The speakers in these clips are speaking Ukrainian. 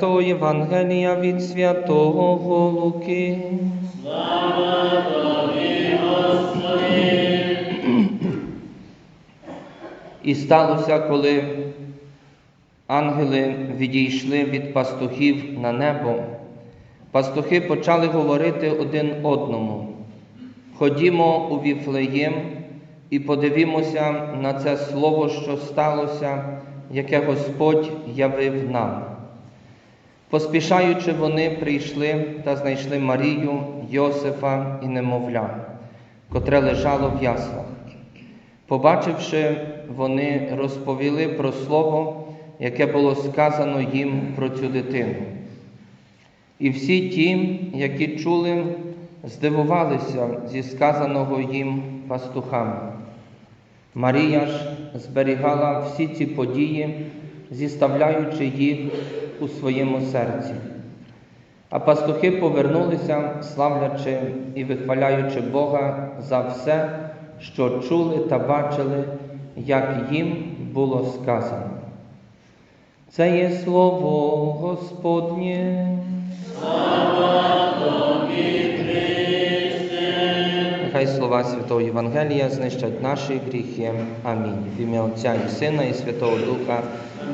Святого Євангелія від Святого Луки. І сталося, коли ангели відійшли від пастухів на небо, пастухи почали говорити один одному. Ходімо у Віфлеєм і подивімося на це слово, що сталося, яке Господь явив нам. Поспішаючи, вони прийшли та знайшли Марію, Йосифа і немовля, котре лежало в яслах. Побачивши, вони розповіли про слово, яке було сказано їм про цю дитину. І всі ті, які чули, здивувалися зі сказаного їм пастухами. Марія ж зберігала всі ці події, зіставляючи їх у своєму серці. А пастухи повернулися, славлячи і вихваляючи Бога за все, що чули та бачили, як їм було сказано. Це є слово Господнє. Нехай слова Святого Євангелія знищать наші гріхи. Амінь. В ім'я Отця і Сина, і Святого Духа.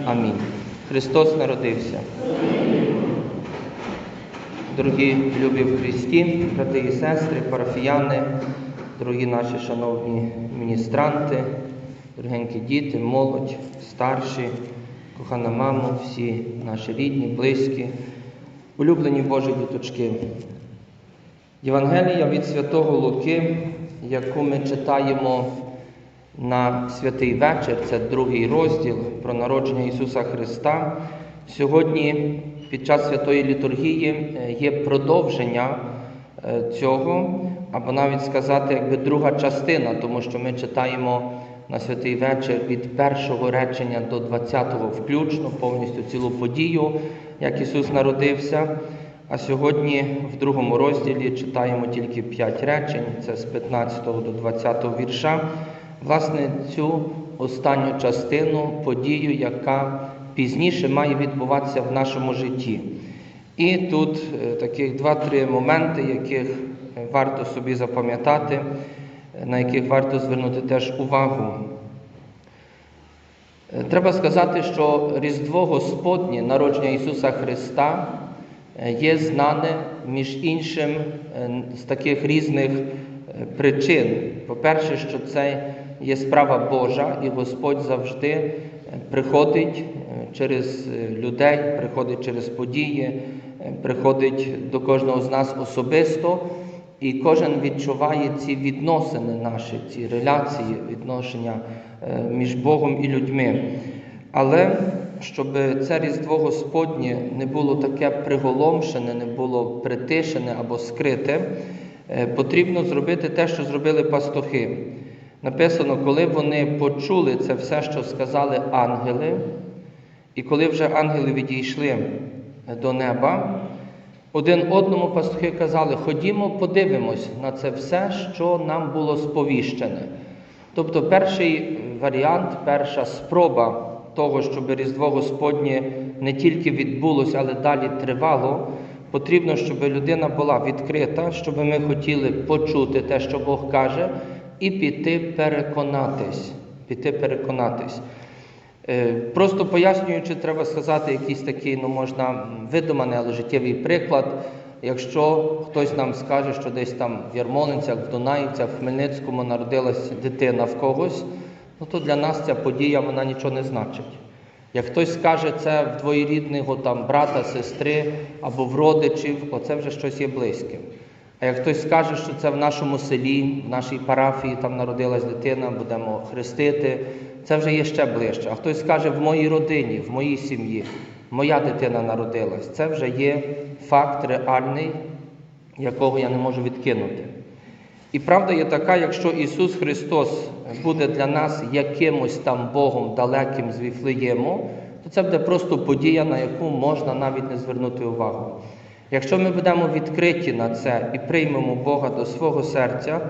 Амінь. Христос народився. Дорогі любі в Христі, брати і сестри, парафіяни, дорогі наші шановні міністранти, дорогенькі діти, молодь, старші, кохана мамо, всі наші рідні, близькі, улюблені Божі діточки. Євангелія від Святого Луки, яку ми читаємо на святий вечір, це другий розділ про народження Ісуса Христа. Сьогодні під час святої літургії е, є продовження е, цього, або навіть сказати, якби друга частина, тому що ми читаємо на святий вечір від першого речення до 20-го включно, повністю цілу подію, як Ісус народився. А сьогодні в другому розділі читаємо тільки п'ять речень, це з 15 до 20 вірша. Власне, цю останню частину, подію, яка пізніше має відбуватися в нашому житті. І тут е, таких два-три моменти, яких е, варто собі запам'ятати, е, на яких варто звернути теж увагу. Треба сказати, що Різдво Господнє, народження Ісуса Христа, є знане між іншим е, з таких різних е, причин. По-перше, що це є справа Божа, і Господь завжди е, приходить е, через е, людей, приходить через події, е, приходить до кожного з нас особисто, і кожен відчуває ці відносини наші, ці реляції, відношення е, між Богом і людьми. Але щоб це Різдво Господнє не було таке приголомшене, не було притишене або скрите, е, потрібно зробити те, що зробили пастухи. Написано, коли вони почули це все, що сказали ангели, і коли вже ангели відійшли до неба, один одному пастухи казали, ходімо, подивимось на це все, що нам було сповіщене. Тобто, перший варіант, перша спроба того, щоб Різдво Господнє не тільки відбулося, але далі тривало, потрібно, щоб людина була відкрита, щоб ми хотіли почути те, що Бог каже, і піти переконатись. Піти переконатись. Е, Просто пояснюючи, треба сказати якийсь такий, ну можна видуманий, але життєвий приклад. Якщо хтось нам скаже, що десь там в Ярмолинцях, в Дунаївцях, в Хмельницькому народилась дитина в когось, ну то для нас ця подія вона нічого не значить. Як хтось скаже це в двоєрідного там брата, сестри або в родичів, оце вже щось є близьке. А як хтось скаже, що це в нашому селі, в нашій парафії там народилась дитина, будемо хрестити, це вже є ще ближче. А хтось скаже в моїй родині, в моїй сім'ї, моя дитина народилась, це вже є факт реальний, якого я не можу відкинути. І правда є така, якщо Ісус Христос буде для нас якимось там Богом далеким з Віфлеєму, то це буде просто подія, на яку можна навіть не звернути увагу. Якщо ми будемо відкриті на це і приймемо Бога до свого серця,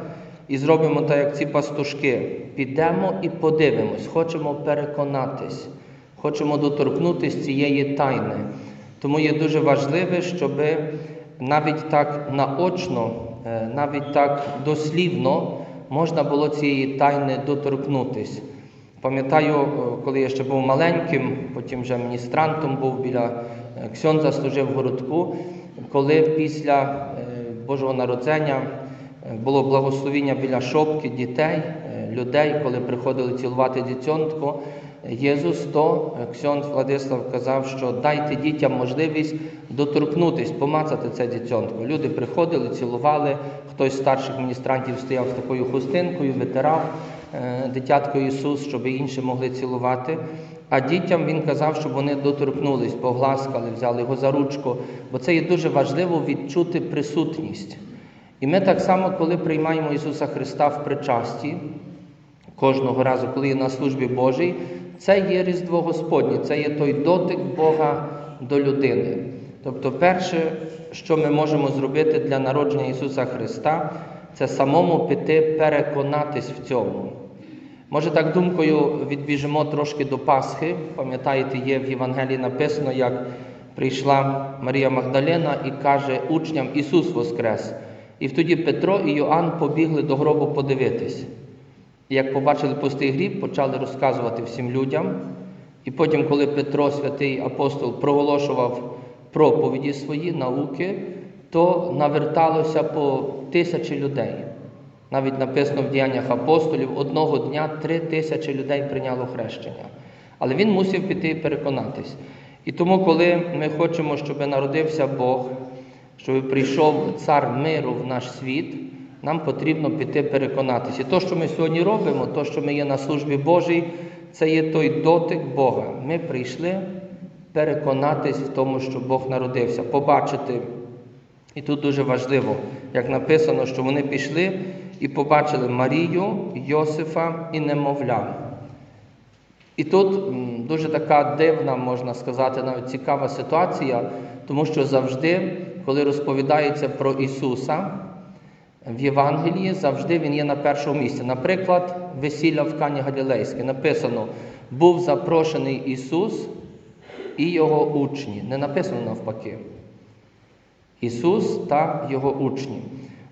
і зробимо так, як ці пастушки. Підемо і подивимось, хочемо переконатись, хочемо доторкнутися цієї тайни. Тому є дуже важливе, щоб навіть так наочно, навіть так дослівно можна було цієї тайни доторкнутись. Пам'ятаю, е, коли я ще був маленьким, потім вже міністрантом був біля е, Ксьонза, служив в городку, коли після е, Божого народження е, було благословіння біля шопки дітей, е, людей, коли приходили цілувати дитятко, Єсус, то Ксьонз Владислав казав, що дайте дітям можливість доторкнутись, помацати це дитятко. Люди приходили, цілували, хтось з старших міністрантів стояв з такою хустинкою, витирав е, дитятко Ісус, щоб інші могли цілувати. А дітям він казав, щоб вони доторкнулись, погласкали, взяли його за ручку, бо це є дуже важливо відчути присутність. І ми так само, коли приймаємо Ісуса Христа в причасті, кожного разу, коли є на службі Божій, це є Різдво Господнє, це є той дотик Бога до людини. Тобто, перше, що ми можемо зробити для народження Ісуса Христа, це самому піти переконатись в цьому. Може, так думкою відбіжимо трошки до Пасхи. Пам'ятаєте, є в Євангелії написано, як прийшла Марія Магдалена і каже учням Ісус Воскрес. І тоді Петро і Йоанн побігли до гробу подивитись. Як побачили пустий гріб, почали розказувати всім людям. І потім, коли Петро, святий апостол, проголошував проповіді свої, науки, то наверталося по тисячі людей. Навіть написано в діяннях апостолів, одного дня три тисячі людей прийняло хрещення. Але він мусив піти і переконатись. І тому, коли ми хочемо, щоб народився Бог, щоб прийшов цар миру в наш світ, нам потрібно піти переконатися. І то, що ми сьогодні робимо, то, що ми є на службі Божій, це є той дотик Бога. Ми прийшли переконатись в тому, що Бог народився, побачити. І тут дуже важливо, як написано, що вони пішли і побачили Марію, Йосифа і немовля. І тут дуже така дивна, можна сказати, навіть цікава ситуація, тому що завжди, коли розповідається про Ісуса в Євангелії, завжди Він є на першому місці. Наприклад, весілля в Кані Галілейське написано: був запрошений Ісус і Його учні. Не написано навпаки. Ісус та Його учні.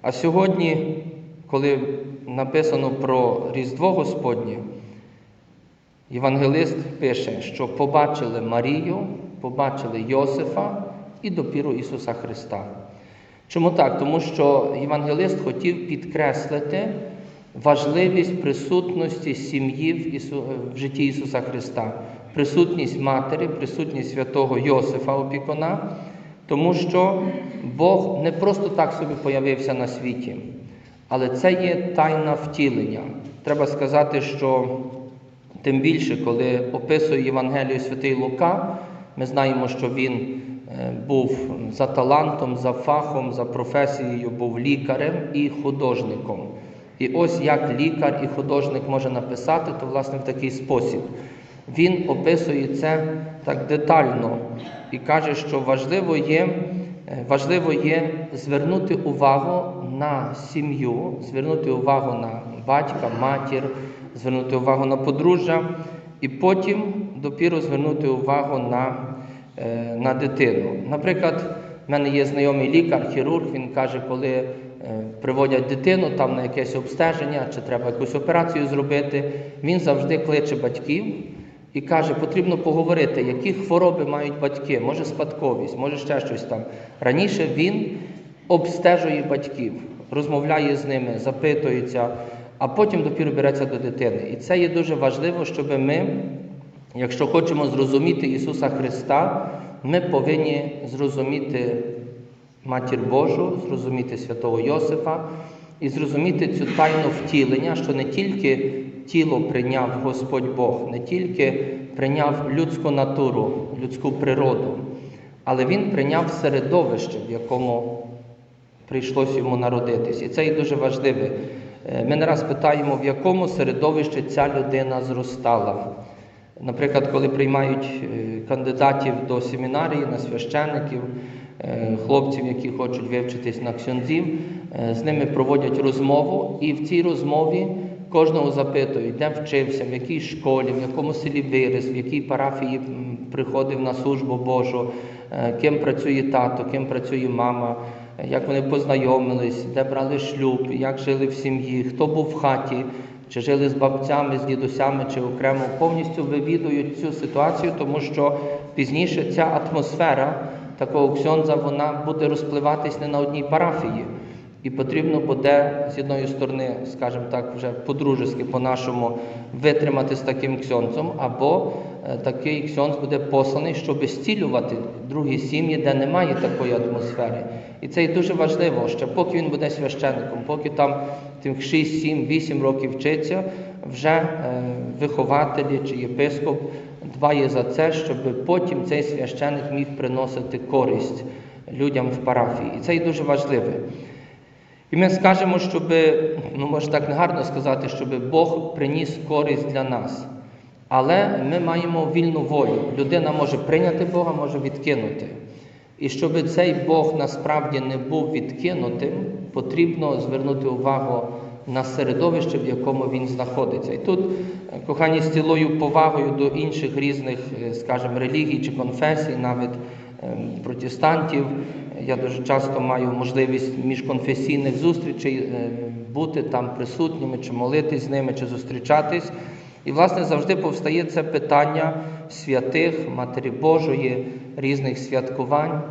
А сьогодні, коли написано про Різдво Господнє, Євангелист пише, що побачили Марію, побачили Йосифа і допіру Ісуса Христа. Чому так? Тому що Євангелист хотів підкреслити важливість присутності сім'ї в, житті Ісуса Христа, присутність Матері, присутність святого Йосифа опікуна, тому що Бог не просто так собі появився на світі, але це є тайна втілення. Треба сказати, що Тим більше, коли описує Євангелію Святий Лука, ми знаємо, що він був за талантом, за фахом, за професією, був лікарем і художником. І ось як лікар і художник може написати, то власне в такий спосіб. Він описує це так детально і каже, що важливо є, е, важливо є звернути увагу на сім'ю, звернути увагу на батька, матір, звернути увагу на подружжя, і потім допіру звернути увагу на, е, на дитину. Наприклад, в мене є знайомий лікар, хірург, він каже, коли е, приводять дитину там на якесь обстеження чи треба якусь операцію зробити, він завжди кличе батьків і каже, потрібно поговорити, які хвороби мають батьки, може спадковість, може ще щось там. Раніше він обстежує батьків, розмовляє з ними, запитується, а потім допіру береться до дитини. І це є дуже важливо, щоб ми, якщо хочемо зрозуміти Ісуса Христа, ми повинні зрозуміти Матір Божу, зрозуміти святого Йосифа і зрозуміти цю тайну втілення, що не тільки тіло прийняв Господь Бог, не тільки прийняв людську натуру, людську природу, але Він прийняв середовище, в якому прийшлось йому народитись. І це є дуже важливе. Е, Ми не раз питаємо, в якому середовищі ця людина зростала. Наприклад, коли приймають е, кандидатів до семінарії на священиків, е, хлопців, які хочуть вивчитись на ксьондзів, е, з ними проводять розмову, і в цій розмові кожного запитують, де вчився, в якій школі, в якому селі виріс, в якій парафії приходив на службу Божу, ким працює тато, ким працює мама, як вони познайомились, де брали шлюб, як жили в сім'ї, хто був в хаті, чи жили з бабцями, з дідусями, чи окремо. Повністю вивідують цю ситуацію, тому що пізніше ця атмосфера такого ксьонза вона буде розпливатись не на одній парафії. І потрібно буде з одної сторони, скажімо так, вже по-дружески, по-нашому витримати з таким ксьонцем, або такий ксьонц буде посланий, щоб зцілювати другі сім'ї, де немає такої атмосфери. І це і дуже важливо, що поки він буде священником, поки там тим 6, 7, 8 років вчиться, вже е, вихователі чи єпископ дбає за це, щоб потім цей священник міг приносити користь людям в парафії. І це і дуже важливо. І ми скажемо, щоб, ну може так не гарно сказати, щоб Бог приніс користь для нас. Але ми маємо вільну волю. Людина може прийняти Бога, може відкинути. І щоб цей Бог насправді не був відкинутим, потрібно звернути увагу на середовище, в якому він знаходиться. І тут, е, кохані, з цілою повагою до інших різних, е, скажімо, релігій чи конфесій, навіть ем, протестантів, я дуже часто маю можливість міжконфесійних зустрічей е, бути там присутніми, чи молитись з ними, чи зустрічатись. І, власне, завжди повстає це питання святих, Матері Божої, різних святкувань.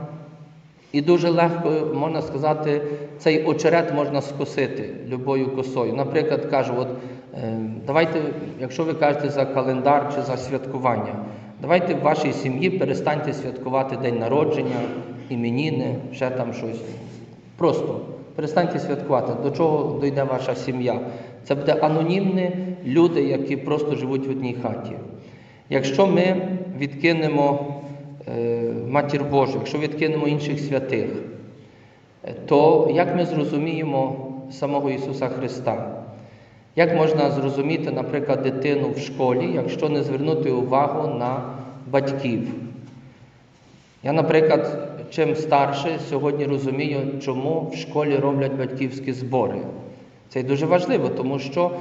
І дуже легко, можна сказати, цей очерет можна скосити любою косою. Наприклад, кажу, от, е, давайте, якщо ви кажете за календар чи за святкування, давайте в вашій сім'ї перестаньте святкувати день народження, іменіни, ще там щось. Просто перестаньте святкувати, до чого дійде ваша сім'я. Це буде анонімні люди, які просто живуть в одній хаті. Якщо ми відкинемо е, Матір Божу, якщо відкинемо інших святих, то як ми зрозуміємо самого Ісуса Христа? Як можна зрозуміти, наприклад, дитину в школі, якщо не звернути увагу на батьків? Я, наприклад, чим старше, сьогодні розумію, чому в школі роблять батьківські збори. Це дуже важливо, тому що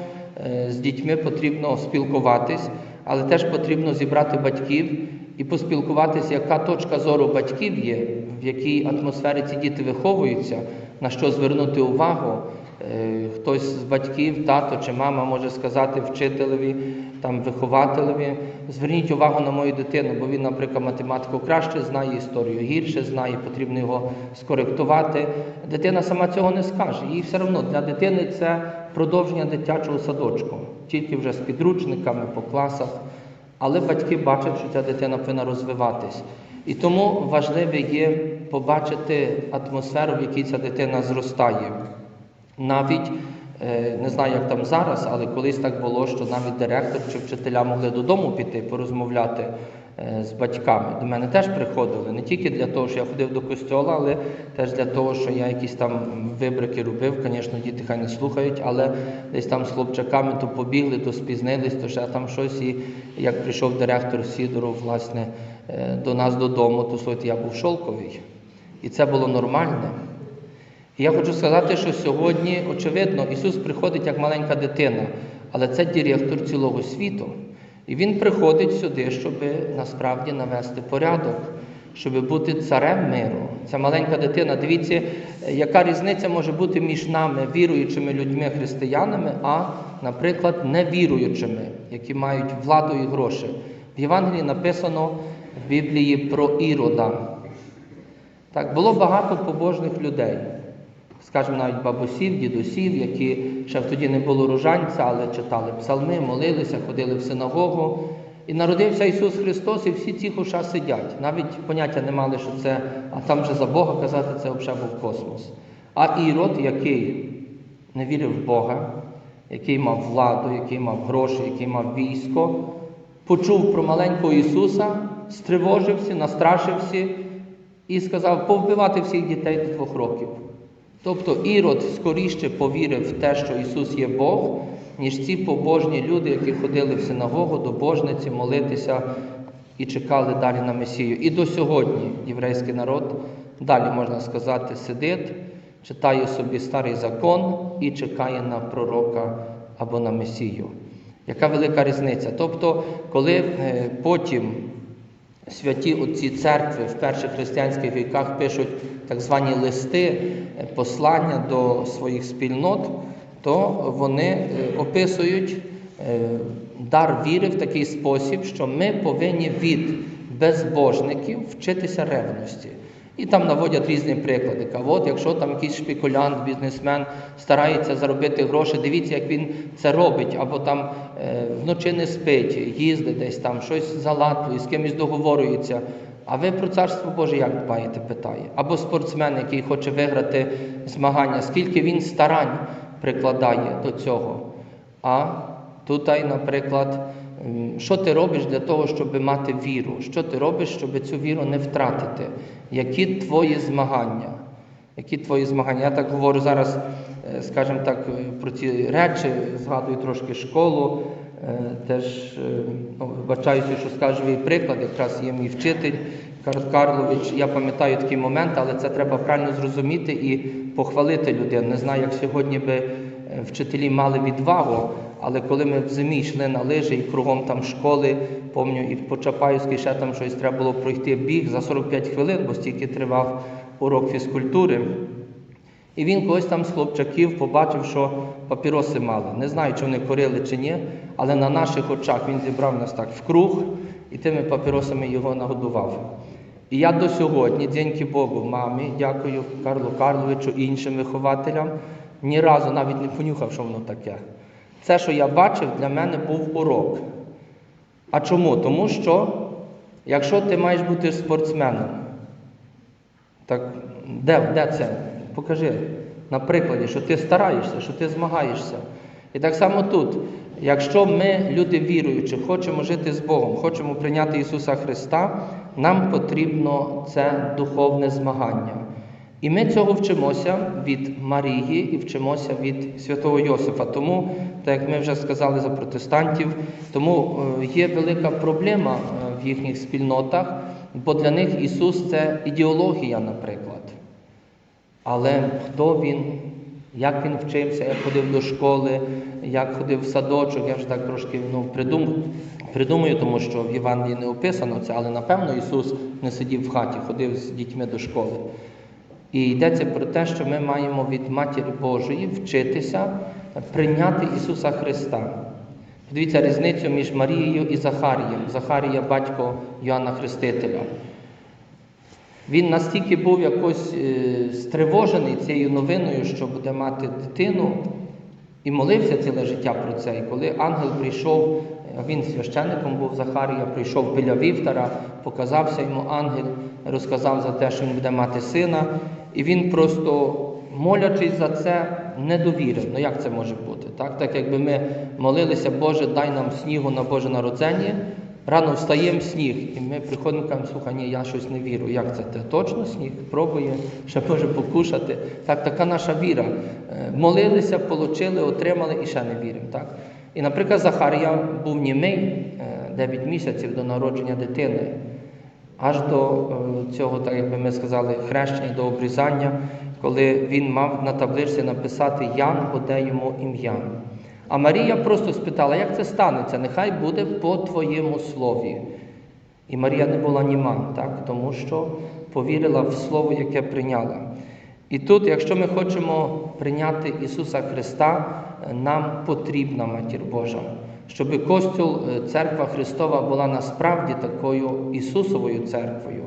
з дітьми потрібно спілкуватись, але теж потрібно зібрати батьків і поспілкуватися, яка точка зору батьків є, в якій атмосфері ці діти виховуються, на що звернути увагу. Е, Хтось з батьків, тато чи мама може сказати вчителеві, там вихователеві, зверніть увагу на мою дитину, бо він, наприклад, математику краще знає, історію гірше знає, потрібно його скоректувати. Дитина сама цього не скаже. Їй все одно для дитини це продовження дитячого садочку, тільки вже з підручниками по класах. Але батьки бачать, що ця дитина повинна розвиватись. І тому важливо є побачити атмосферу, в якій ця дитина зростає. Навіть е, не знаю, як там зараз, але колись так було, що навіть директор чи вчителя могли додому піти, порозмовляти з батьками. До мене теж приходили не тільки для того, що я ходив до костьола, але теж для того, що я якісь там вибрики робив. Звісно, діти хай не слухають, але десь там з хлопчаками то побігли, то спізнились, то ще там щось. І як прийшов директор Сідоров, власне, е, до нас додому, то слухайте, я був шолковий. І це було нормальне. І я хочу сказати, що сьогодні, очевидно, Ісус приходить як маленька дитина, але це директор цілого світу. І Він приходить сюди, щоб насправді навести порядок, щоб бути царем миру. Ця маленька дитина, дивіться, яка різниця може бути між нами, віруючими людьми, християнами, а, наприклад, невіруючими, які мають владу і гроші. В Євангелії написано в Біблії про Ірода. Так, було багато побожних людей скажімо, навіть бабусів, дідусів, які ще тоді не було ружанця, але читали псалми, молилися, ходили в синагогу. І народився Ісус Христос, і всі ці хуша сидять. Навіть поняття не мали, що це, а там же за Бога казати, це взагалі був космос. А Ірод, який не вірив в Бога, який мав владу, який мав гроші, який мав військо, почув про маленького Ісуса, стривожився, настрашився і сказав повбивати всіх дітей до двох років. Тобто Ірод скоріше повірив в те, що Ісус є Бог, ніж ці побожні люди, які ходили в синагогу до божниці молитися і чекали далі на Месію. І до сьогодні єврейський народ далі, можна сказати, сидить, читає собі старий закон і чекає на пророка або на Месію. Яка велика різниця? Тобто, коли е, потім святі отці церкви в перших християнських віках пишуть так звані листи, е, послання до своїх спільнот, то вони е, описують е, дар віри в такий спосіб, що ми повинні від безбожників вчитися ревності. І там наводять різні приклади. Кажуть, от якщо там якийсь шпекулянт, бізнесмен старається заробити гроші, дивіться, як він це робить, або там е, вночі не спить, їздить десь там, щось залаплює, з кимось договорюється. А ви про царство Боже як дбаєте? питає. Або спортсмен, який хоче виграти змагання, скільки він старань прикладає до цього. А тут, наприклад, що ти робиш для того, щоб мати віру? Що ти робиш, щоб цю віру не втратити? Які твої змагання? Які твої змагання? Я так говорю зараз, е, скажімо так, е, про ці речі, згадую трошки школу. Е, Теж ну, вибачаюся, що скажу їй приклад, якраз є мій вчитель Карл Карлович. Я пам'ятаю такий момент, але це треба правильно зрозуміти і похвалити людину. Не знаю, як сьогодні би вчителі мали відвагу, але коли ми в зимі йшли на лижі і кругом там школи, помню, і по Чапаївській ще там щось треба було пройти біг за 45 хвилин, бо стільки тривав урок фізкультури. І він когось там з хлопчаків побачив, що папіроси мали. Не знаю, чи вони курили чи ні, але на наших очах він зібрав нас так в круг і тими папіросами його нагодував. І я до сьогодні, дякую Богу, мамі, дякую Карлу Карловичу і іншим вихователям, ні разу навіть не понюхав, що воно таке. Це, що я бачив, для мене був урок. А чому? Тому що, якщо ти маєш бути спортсменом, так де, де це? Покажи на прикладі, що ти стараєшся, що ти змагаєшся. І так само тут, якщо ми, люди віруючі, хочемо жити з Богом, хочемо прийняти Ісуса Христа, нам потрібно це духовне змагання. І ми цього вчимося від Марії і вчимося від святого Йосифа. Тому, так як ми вже сказали за протестантів, тому е, є велика проблема е, в їхніх спільнотах, бо для них Ісус це ідеологія, наприклад. Але хто він, як він вчився, як ходив до школи, як ходив в садочок, я вже так трошки ну, придум, придумую, тому що в Євангелії не описано це, але напевно Ісус не сидів в хаті, ходив з дітьми до школи. І йдеться про те, що ми маємо від Матері Божої вчитися прийняти Ісуса Христа. Подивіться різницю між Марією і Захарієм. Захарія батько Йоанна Хрестителя. Він настільки був якось е, стривожений цією новиною, що буде мати дитину, і молився ціле життя про це. І коли ангел прийшов, він священником був Захарія, прийшов біля вівтара, показався йому ангел, розказав за те, що він буде мати сина, і він просто, молячись за це, не довірив. Ну як це може бути? Так, так якби ми молилися, Боже, дай нам снігу на Боже народження, Рано встаємо сніг, і ми приходимо кажемо, слухай, ні, я щось не вірю. Як це? Ти точно сніг? Пробує, ще може покушати. Так, така наша віра. Е, Молилися, получили, отримали і ще не віримо. Так? І, наприклад, Захарія був німий 9 місяців до народження дитини, аж до е, цього, так як би ми сказали, хрещення, до обрізання, коли він мав на табличці написати Ян, оде йому ім'я. А Марія просто спитала, як це станеться? Нехай буде по твоєму слові. І Марія не була німа, так? тому що повірила в Слово, яке прийняла. І тут, якщо ми хочемо прийняти Ісуса Христа, нам потрібна Матір Божа, щоб костюл е, Церква Христова була насправді такою Ісусовою церквою,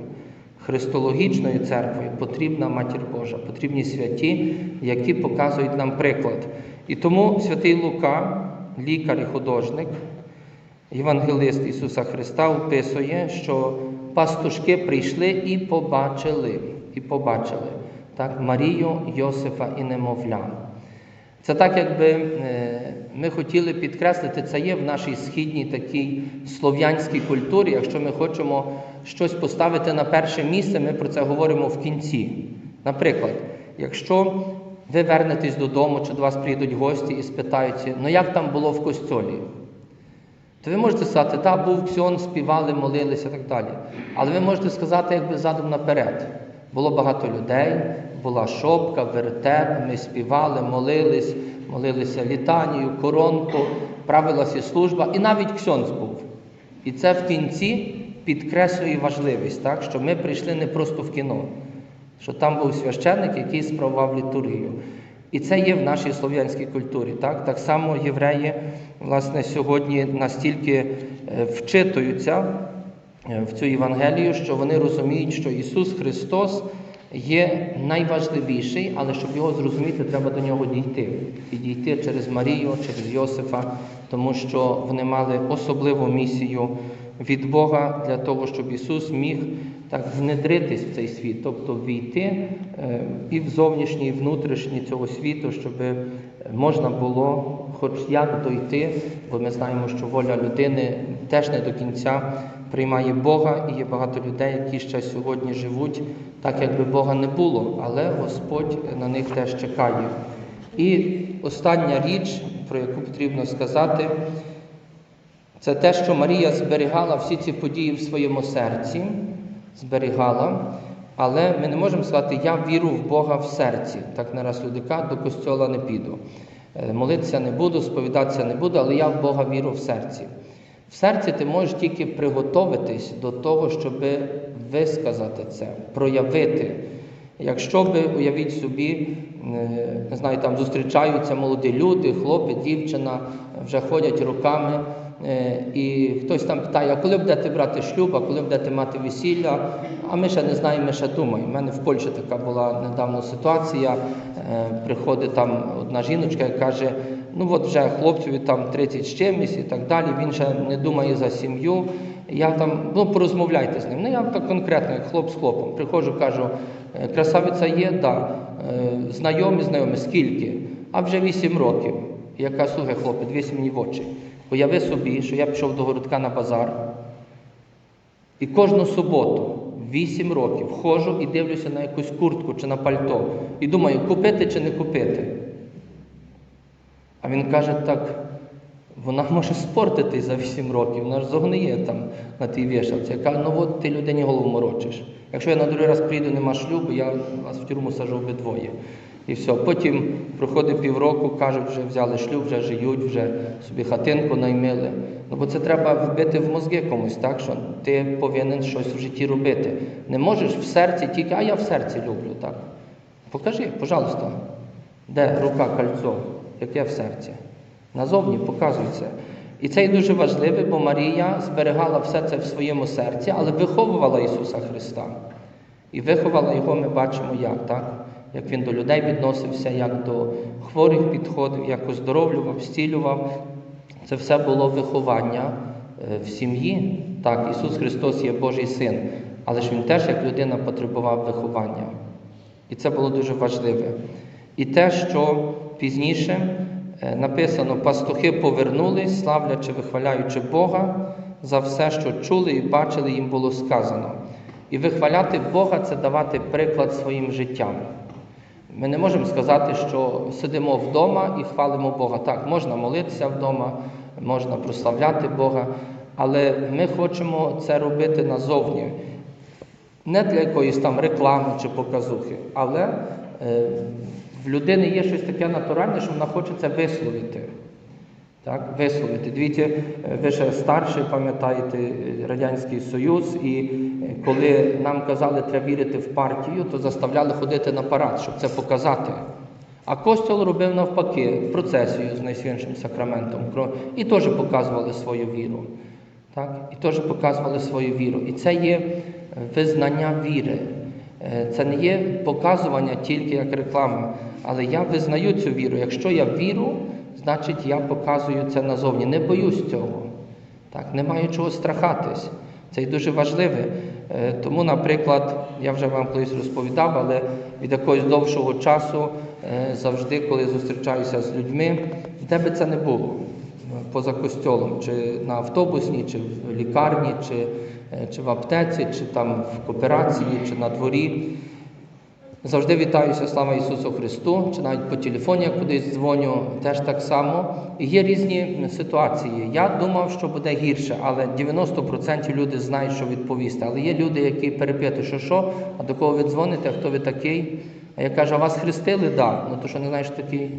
христологічною церквою, потрібна Матір Божа, потрібні святі, які показують нам приклад. І тому святий Лука, лікар і художник, євангелист Ісуса Христа, описує, що пастушки прийшли і побачили, і побачили так, Марію, Йосифа і немовля. Це так, якби е, ми хотіли підкреслити, це є в нашій східній такій слов'янській культурі. Якщо ми хочемо щось поставити на перше місце, ми про це говоримо в кінці. Наприклад, якщо ви вернетесь додому, чи до вас приїдуть гості і спитаються, ну як там було в костьолі? То ви можете сказати, так, був ксьон, співали, молилися і так далі. Але ви можете сказати, якби задум наперед. Було багато людей, була шопка, вертеп, ми співали, молились, молилися літанію, коронку, правилася служба, і навіть ксьонц був. І це в кінці підкреслює важливість, так? що ми прийшли не просто в кіно, що там був священник, який справував літургію. І це є в нашій слов'янській культурі. Так, так само євреї власне, сьогодні настільки е, вчитуються е, в цю Євангелію, що вони розуміють, що Ісус Христос є найважливіший, але щоб його зрозуміти, треба до нього дійти. І дійти через Марію, через Йосифа, тому що вони мали особливу місію від Бога для того, щоб Ісус міг так внедритись в цей світ, тобто війти е, і в зовнішній, і внутрішній цього світу, щоб можна було хоч як дойти, бо ми знаємо, що воля людини теж не до кінця приймає Бога, і є багато людей, які ще сьогодні живуть так, якби Бога не було, але Господь на них теж чекає. І остання річ, про яку потрібно сказати, це те, що Марія зберігала всі ці події в своєму серці, зберігала, але ми не можемо сказати, я віру в Бога в серці. Так не раз люди кажуть, до костьола не піду. Е, Молитися не буду, сповідатися не буду, але я в Бога віру в серці. В серці ти можеш тільки приготуватись до того, щоб висказати це, проявити. Якщо би, уявіть собі, е, не знаю, там зустрічаються молоді люди, хлопець, дівчина, вже ходять роками, е, і хтось там питає, а коли будете брати шлюб, а коли будете мати весілля, а ми ще не знаємо, ми ще думаємо. У мене в Польщі така була недавно ситуація. Е, Приходить там одна жіночка і каже, ну от вже хлопцеві там 30 з чимось і так далі, він ще не думає за сім'ю. Я там, ну порозмовляйте з ним. Ну я так конкретно, як хлоп з хлопом. Приходжу, кажу, «Е, красавиця є, да. Е, знайомі, знайомі, скільки? А вже 8 років. Я кажу, слухай, хлопець, дивись мені в очі. Уяви собі, що я пішов до городка на базар, і кожну суботу, 8 років, ходжу і дивлюся на якусь куртку чи на пальто. І думаю, купити чи не купити. А він каже, так, вона може спортитись за 8 років, вона ж зогниє там на тій вішалці. Я кажу, ну от ти людині голову морочиш. Якщо я на другий раз прийду, нема шлюбу, я вас в тюрму сажу обидвоє. І все. Потім проходить півроку, кажуть, вже взяли шлюб, вже живуть, вже собі хатинку наймили. Ну бо це треба вбити в мозги комусь, так що ти повинен щось в житті робити. Не можеш в серці тільки, а я в серці люблю, так. Покажи, пожалуйста, де рука кольцо, яке в серці. Назовні показуй це. І це є дуже важливе, бо Марія зберігала все це в своєму серці, але виховувала Ісуса Христа. І виховала його, ми бачимо, як, так? як він до людей відносився, як до хворих підходив, як оздоровлював, зцілював. Це все було виховання е, в сім'ї. Так, Ісус Христос є Божий Син, але ж Він теж як людина потребував виховання. І це було дуже важливе. І те, що пізніше е, написано, пастухи повернулись, славлячи, вихваляючи Бога за все, що чули і бачили, їм було сказано. І вихваляти Бога це давати приклад своїм життям. Ми не можемо сказати, що сидимо вдома і хвалимо Бога. Так, можна молитися вдома, можна прославляти Бога, але ми хочемо це робити назовні. Не для якоїсь там реклами чи показухи, але е, в людини є щось таке натуральне, що вона хоче це висловити. Так, висловити. Дивіться, е, ви ще старші пам'ятаєте е, Радянський Союз, і е, коли нам казали, треба вірити в партію, то заставляли ходити на парад, щоб це показати. А Костюл робив навпаки процесію з найсвятішим сакраментом і теж показували свою віру. Так? І теж показували свою віру. І це є визнання віри. Це не є показування тільки як реклама, але я визнаю цю віру. Якщо я віру, значить я показую це назовні. Не боюсь цього. Так, Не маю чого страхатись. Це і дуже важливе. Е, Тому, наприклад, я вже вам колись розповідав, але від якогось довшого часу е, завжди, коли зустрічаюся з людьми, де би це не було, поза костьолом, чи на автобусні, чи в лікарні, чи, е, чи в аптеці, чи там в кооперації, чи на дворі. Завжди вітаюся, слава Ісусу Христу, чи навіть по телефоні я кудись дзвоню, теж так само. Є різні ситуації. Я думав, що буде гірше, але 90% люди знають, що відповісти. Але є люди, які перепитують, що що, а до кого ви дзвоните, а хто ви такий. А я кажу, а вас хрестили? Да. Ну то що не знаєш такий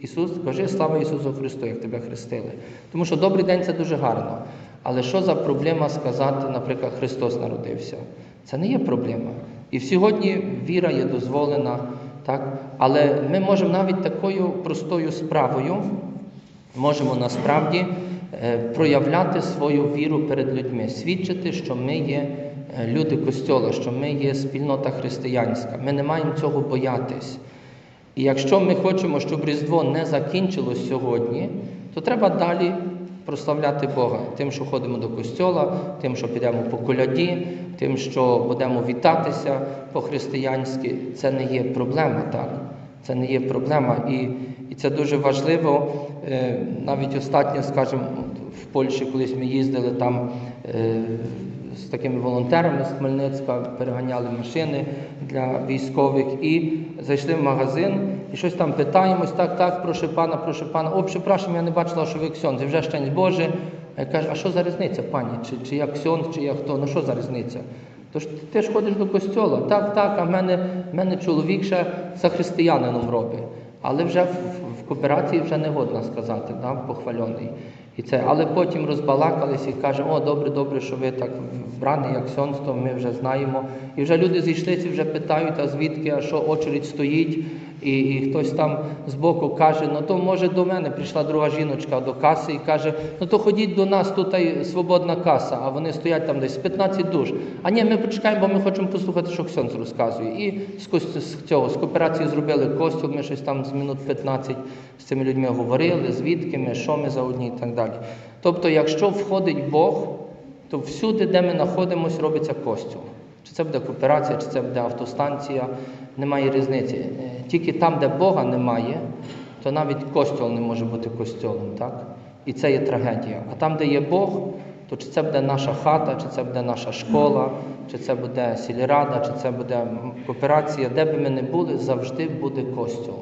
Ісус? Кажи слава Ісусу Христу, як тебе хрестили. Тому що добрий день це дуже гарно. Але що за проблема сказати, наприклад, Христос народився? Це не є проблема. І сьогодні віра є дозволена, так? але ми можемо навіть такою простою справою можемо насправді е, проявляти свою віру перед людьми, свідчити, що ми є е, люди Костьола, що ми є спільнота християнська. Ми не маємо цього боятись. І якщо ми хочемо, щоб Різдво не закінчилось сьогодні, то треба далі прославляти Бога тим, що ходимо до костьола, тим, що підемо по коляді, тим, що будемо вітатися по-християнськи. Це не є проблема, так? Це не є проблема. І, і це дуже важливо. Е, навіть останнє, скажімо, в Польщі колись ми їздили там. З такими волонтерами з Хмельницька переганяли машини для військових і зайшли в магазин і щось там питаємось, так, так, прошу пана, прошу пана. О, припрашуємо, я не бачила, що ви ксьонд, вже щастя Боже. А я кажу, а що за різниця, пані? Чи, чи я ксьонд, чи я хто? Ну що за різниця? Тож ти, ж ходиш до костьола. Так, так, а в мене, мене чоловік ще за християнином робить. Але вже в, в кооперації вже не годна сказати, да, похвальоний. І це, але потім розбалакались і кажемо, о, добре, добре, що ви так вбрані, як сьонство, ми вже знаємо. І вже люди зійшлися, вже питають, а звідки, а що очередь стоїть, і, і хтось там збоку каже, ну то може до мене прийшла друга жіночка до каси і каже, ну то ходіть до нас, тут свободна каса, а вони стоять там десь 15 душ. А ні, ми почекаємо, бо ми хочемо послухати, що Ксьонц розказує. І з цього, з кооперації зробили костюм, ми щось там з минут 15 з цими людьми говорили, звідки ми, що ми за одні і так далі. Тобто, якщо входить Бог, то всюди, де ми знаходимося, робиться костюм. Чи це буде кооперація, чи це буде автостанція, немає різниці. Е, Тільки там, де Бога немає, то навіть костюл не може бути костюлом. Так? І це є трагедія. А там, де є Бог, то чи це буде наша хата, чи це буде наша школа, чи це буде сільрада, чи це буде кооперація, де би ми не були, завжди буде костюл.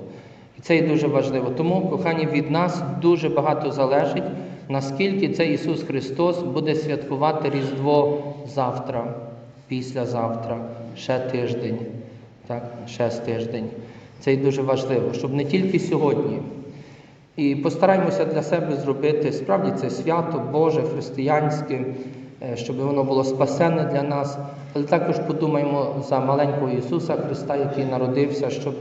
І це є дуже важливо. Тому, кохані, від нас дуже багато залежить, наскільки цей Ісус Христос буде святкувати Різдво завтра, післязавтра, ще тиждень, так, ще з тиждень. Це є дуже важливо, щоб не тільки сьогодні. І постараємося для себе зробити справді це свято Боже, християнське, е, щоб воно було спасенне для нас. Але також подумаємо за маленького Ісуса Христа, який народився, щоб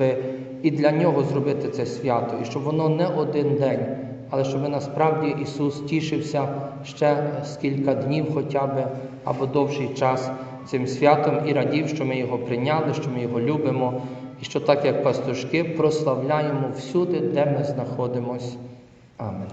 і для нього зробити це свято, і щоб воно не один день, але щоб насправді Ісус тішився ще кілька днів хоча б, або довший час цим святом і радів, що ми його прийняли, що ми його любимо, і що так як пастушки прославляємо всюди, де ми знаходимось. Амен.